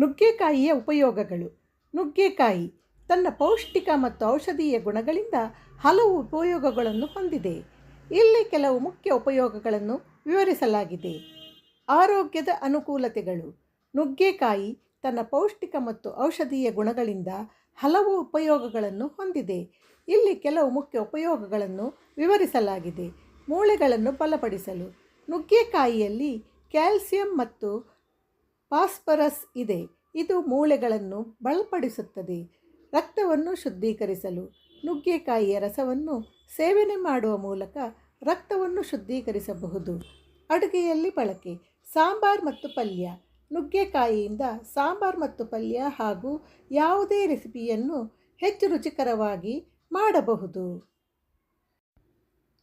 ನುಗ್ಗೆಕಾಯಿಯ ಉಪಯೋಗಗಳು. ನುಗ್ಗೆಕಾಯಿ ತನ್ನ ಪೌಷ್ಟಿಕ ಮತ್ತು ಔಷಧೀಯ ಗುಣಗಳಿಂದ ಹಲವು ಉಪಯೋಗಗಳನ್ನು ಹೊಂದಿದೆ. ಇಲ್ಲಿ ಕೆಲವು ಮುಖ್ಯ ಉಪಯೋಗಗಳನ್ನು ವಿವರಿಸಲಾಗಿದೆ. ಆರೋಗ್ಯದ ಅನುಕೂಲತೆಗಳು. ನುಗ್ಗೆಕಾಯಿ ತನ್ನ ಪೌಷ್ಟಿಕ ಮತ್ತು ಔಷಧೀಯ ಗುಣಗಳಿಂದ ಹಲವು ಉಪಯೋಗಗಳನ್ನು ಹೊಂದಿದೆ. ಇಲ್ಲಿ ಕೆಲವು ಮುಖ್ಯ ಉಪಯೋಗಗಳನ್ನು ವಿವರಿಸಲಾಗಿದೆ. ಮೂಳೆಗಳನ್ನು ಬಲಪಡಿಸಲು. ನುಗ್ಗೆಕಾಯಿಯಲ್ಲಿ ಕ್ಯಾಲ್ಸಿಯಂ ಮತ್ತು ಫಾಸ್ಫರಸ್ ಇದೆ. ಇದು ಮೂಳೆಗಳನ್ನು ಬಲಪಡಿಸುತ್ತದೆ ರಕ್ತವನ್ನು ಶುದ್ಧೀಕರಿಸಲು, ನುಗ್ಗೆಕಾಯಿಯ ರಸವನ್ನು ಸೇವನೆ ಮಾಡುವ ಮೂಲಕ ರಕ್ತವನ್ನು ಶುದ್ಧೀಕರಿಸಬಹುದು. ಅಡುಗೆಯಲ್ಲಿ ಬಳಕೆ, ಸಾಂಬಾರ್ ಮತ್ತು ಪಲ್ಯ. ನುಗ್ಗೆಕಾಯಿಯಿಂದ ಸಾಂಬಾರ್ ಮತ್ತು ಪಲ್ಯ ಹಾಗೂ ಯಾವುದೇ ರೆಸಿಪಿಯನ್ನು ಹೆಚ್ಚು ರುಚಿಕರವಾಗಿ ಮಾಡಬಹುದು.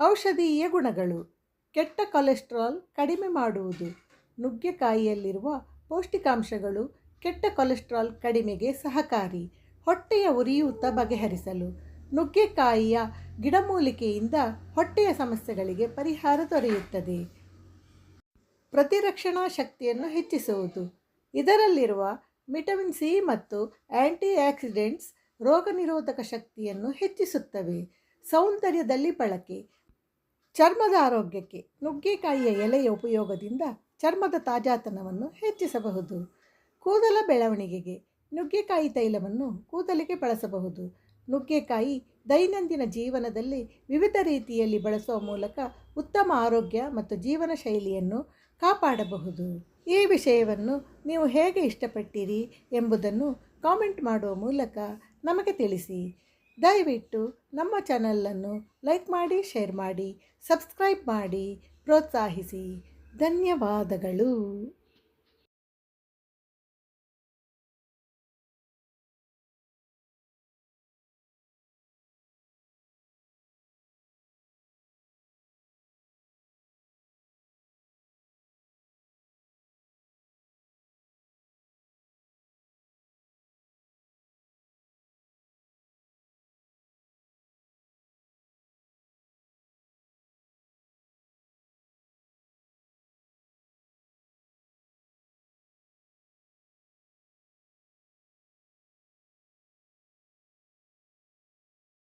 ಔಷಧೀಯ ಗುಣಗಳು. ಕೆಟ್ಟ ಕೊಲೆಸ್ಟ್ರಾಲ್ ಕಡಿಮೆ ಮಾಡುವುದು. ನುಗ್ಗೆಕಾಯಿಯಲ್ಲಿರುವ ಪೌಷ್ಟಿಕಾಂಶಗಳು ಕೆಟ್ಟ ಕೊಲೆಸ್ಟ್ರಾಲ್ ಕಡಿಮೆಗೆ ಸಹಕಾರಿ. ಹೊಟ್ಟೆಯ ಉರಿಯೂತ ಬಗೆಹರಿಸಲು. ನುಗ್ಗೆಕಾಯಿಯ ಗಿಡಮೂಲಿಕೆಯಿಂದ ಹೊಟ್ಟೆಯ ಸಮಸ್ಯೆಗಳಿಗೆ ಪರಿಹಾರ ದೊರೆಯುತ್ತದೆ. ಪ್ರತಿರಕ್ಷಣಾ ಶಕ್ತಿಯನ್ನು ಹೆಚ್ಚಿಸುವುದು. ಇದರಲ್ಲಿರುವ ವಿಟಮಿನ್ ಸಿ ಮತ್ತು ಆ್ಯಂಟಿ ಆಕ್ಸಿಡೆಂಟ್ಸ್ ರೋಗನಿರೋಧಕ ಶಕ್ತಿಯನ್ನು ಹೆಚ್ಚಿಸುತ್ತವೆ. ಸೌಂದರ್ಯದಲ್ಲಿ ಬಳಕೆ. ಚರ್ಮದ ಆರೋಗ್ಯಕ್ಕೆ ನುಗ್ಗೆಕಾಯಿಯ ಎಲೆಯ ಉಪಯೋಗದಿಂದ ಚರ್ಮದ ತಾಜಾತನವನ್ನು ಹೆಚ್ಚಿಸಬಹುದು. ಕೂದಲ ಬೆಳವಣಿಗೆಗೆ ನುಗ್ಗೆಕಾಯಿ ತೈಲವನ್ನು ಕೂದಲಿಗೆ ಬಳಸಬಹುದು. ನುಗ್ಗೆಕಾಯಿ ದೈನಂದಿನ ಜೀವನದಲ್ಲಿ ವಿವಿಧ ರೀತಿಯಲ್ಲಿ ಬಳಸುವ ಮೂಲಕ ಉತ್ತಮ ಆರೋಗ್ಯ ಮತ್ತು ಜೀವನ ಶೈಲಿಯನ್ನು ಕಾಪಾಡಬಹುದು. ಈ ವಿಷಯವನ್ನು ನೀವು ಹೇಗೆ ಇಷ್ಟಪಟ್ಟಿರಿ ಎಂಬುದನ್ನು ಕಾಮೆಂಟ್ ಮಾಡುವ ಮೂಲಕ ನಮಗೆ ತಿಳಿಸಿ. ದಯವಿಟ್ಟು ನಮ್ಮ ಚಾನಲನ್ನು ಲೈಕ್ ಮಾಡಿ ಶೇರ್ ಮಾಡಿ ಸಬ್ಸ್ಕ್ರೈಬ್ ಮಾಡಿ ಪ್ರೋತ್ಸಾಹಿಸಿ. ಧನ್ಯವಾದಗಳು.